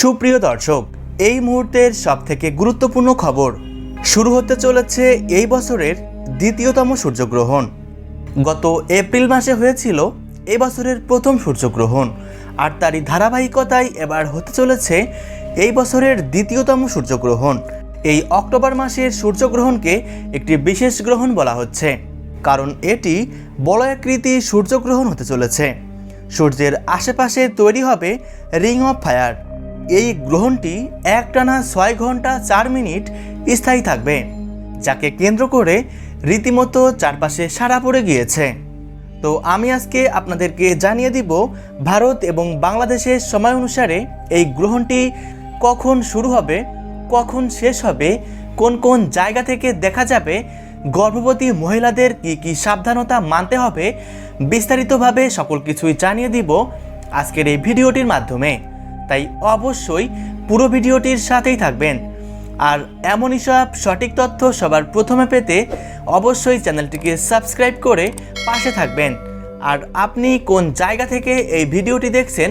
সুপ্রিয় দর্শক, এই মুহূর্তের সবথেকে গুরুত্বপূর্ণ খবর। শুরু হতে চলেছে এই বছরের দ্বিতীয়তম সূর্যগ্রহণ। গত এপ্রিল মাসে হয়েছিল এই বছরের প্রথম সূর্যগ্রহণ, আর তারই ধারাবাহিকতায় এবার হতে চলেছে এই বছরের দ্বিতীয়তম সূর্যগ্রহণ। এই অক্টোবর মাসের সূর্যগ্রহণকে একটি বিশেষ গ্রহণ বলা হচ্ছে, কারণ এটি বলয়াকৃতি সূর্যগ্রহণ হতে চলেছে। সূর্যের আশেপাশে তৈরি হবে রিং অফ ফায়ার। এই গ্রহণটি একটানা ছয় ঘণ্টা চার মিনিট স্থায়ী থাকবে, যাকে কেন্দ্র করে রীতিমতো চারপাশে সারা পড়ে গিয়েছে। তো আমি আজকে আপনাদেরকে জানিয়ে দিব ভারত এবং বাংলাদেশের সময় অনুসারে এই গ্রহণটি কখন শুরু হবে, কখন শেষ হবে, কোন কোন জায়গা থেকে দেখা যাবে, গর্ভবতী মহিলাদের কি কি সাবধানতা মানতে হবে, বিস্তারিতভাবে সকল কিছুই জানিয়ে দিব আজকের এই ভিডিওটির মাধ্যমে। তাই অবশ্যই পুরো ভিডিওটির সাথেই থাকবেন। আর এমনই সব সঠিক তথ্য সবার প্রথমে পেতে অবশ্যই চ্যানেলটিকে সাবস্ক্রাইব করে পাশে থাকবেন। আর আপনি কোন জায়গা থেকে এই ভিডিওটি দেখছেন,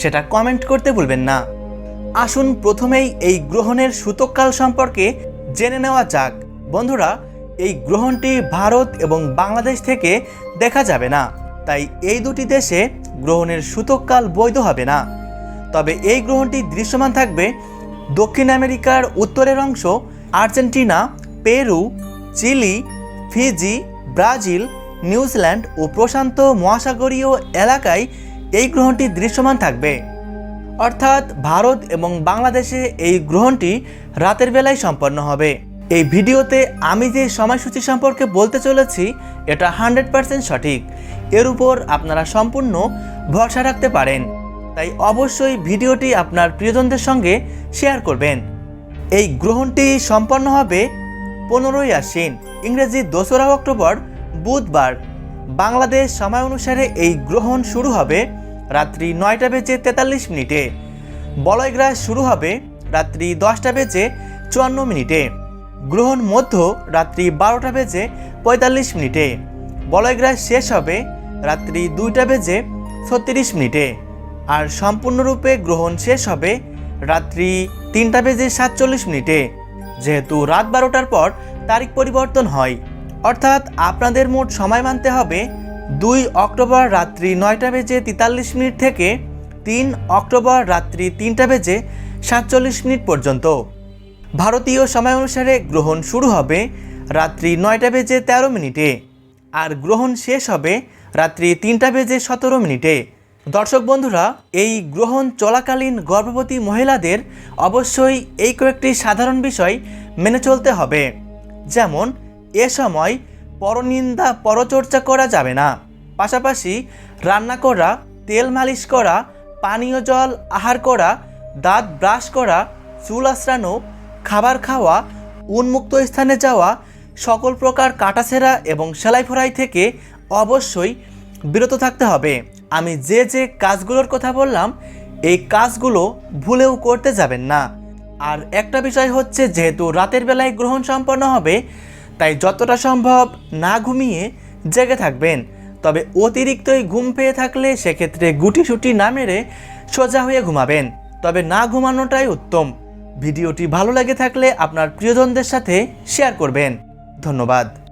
সেটা কমেন্ট করতে ভুলবেন না। আসুন প্রথমেই এই গ্রহণের সূতককাল সম্পর্কে জেনে নেওয়া যাক। বন্ধুরা, এই গ্রহণটি ভারত এবং বাংলাদেশ থেকে দেখা যাবে না। তাই এই দুটি দেশে গ্রহণের সূতককাল বৈধ হবে না। তবে এই গ্রহণটি দৃশ্যমান থাকবে দক্ষিণ আমেরিকার উত্তরের অংশ, Argentina, Peru, Chile, Fiji, Brazil, New Zealand ও প্রশান্ত মহাসাগরীয় এলাকায় এই গ্রহণটি দৃশ্যমান থাকবে। অর্থাৎ ভারত এবং বাংলাদেশে এই গ্রহণটি রাতের বেলায় সম্পন্ন হবে। এই ভিডিওতে আমি যে সময়সূচি সম্পর্কে বলতে চলেছি, এটা হান্ড্রেড পারসেন্ট সঠিক। এর উপর আপনারা সম্পূর্ণ ভরসা রাখতে পারেন। তাই অবশ্যই ভিডিওটি আপনার প্রিয়জনদের সঙ্গে শেয়ার করবেন। এই গ্রহণটি সম্পন্ন হবে পনেরোই আশ্বিন, ইংরেজি দোসরা অক্টোবর, বুধবার। বাংলাদেশ সময় অনুসারে এই গ্রহণ শুরু হবে রাত্রি নয়টা বেজে তেতাল্লিশ মিনিটে। বলয়গ্রাস শুরু হবে রাত্রি দশটা বেজে চুয়ান্ন মিনিটে। গ্রহণ মধ্য রাত্রি বারোটা বেজে পঁয়তাল্লিশ মিনিটে। বলয়গ্রাস শেষ হবে রাত্রি দুইটা বেজে ছত্রিশ মিনিটে। আর সম্পূর্ণরূপে গ্রহণ শেষ হবে রাত্রি তিনটা বেজে সাতচল্লিশ মিনিটে। যেহেতু রাত বারোটার পর তারিখ পরিবর্তন হয়। অর্থাৎ আপনাদের মোট সময় মানতে হবে দুই অক্টোবর রাত্রি নয়টা বেজে তেতাল্লিশ মিনিট থেকে তিন অক্টোবর রাত্রি তিনটা বেজে সাতচল্লিশ মিনিট পর্যন্ত। ভারতীয় সময় অনুসারে গ্রহণ শুরু হবে রাত্রি নয়টা বেজে তেরো মিনিটে। আর গ্রহণ শেষ হবে রাত্রি তিনটা বেজে সতেরো মিনিটে। দর্শক বন্ধুরা, এই গ্রহণ চলাকালীন গর্ভবতী মহিলাদের অবশ্যই এই কয়েকটি সাধারণ বিষয় মেনে চলতে হবে। যেমন, এ সময় পরনিন্দা পরচর্চা করা যাবে না। পাশাপাশি রান্না করা, তেল মালিশ করা, পানীয় জল আহার করা, দাঁত ব্রাশ করা, চুল আশ্রানো খাবার খাওয়া, উন্মুক্ত স্থানে যাওয়া, সকল প্রকার কাটাছেঁড়া এবং সেলাই ফোড়াই থেকে অবশ্যই বিরত থাকতে হবে। আমি যে যে কাজগুলোর কথা বললাম, এই কাজগুলো ভুলেও করতে যাবেন না। আর একটা বিষয় হচ্ছে, যেহেতু রাতের বেলায় গ্রহণ সম্পন্ন হবে, তাই যতটা সম্ভব না ঘুমিয়ে জেগে থাকবেন। তবে অতিরিক্তই ঘুম পেয়ে থাকলে সেক্ষেত্রে গুটিসুটি না মেরে সোজা হয়ে ঘুমাবেন। তবে না ঘুমানোটাই উত্তম। ভিডিওটি ভালো লেগে থাকলে আপনার প্রিয়জনদের সাথে শেয়ার করবেন। ধন্যবাদ।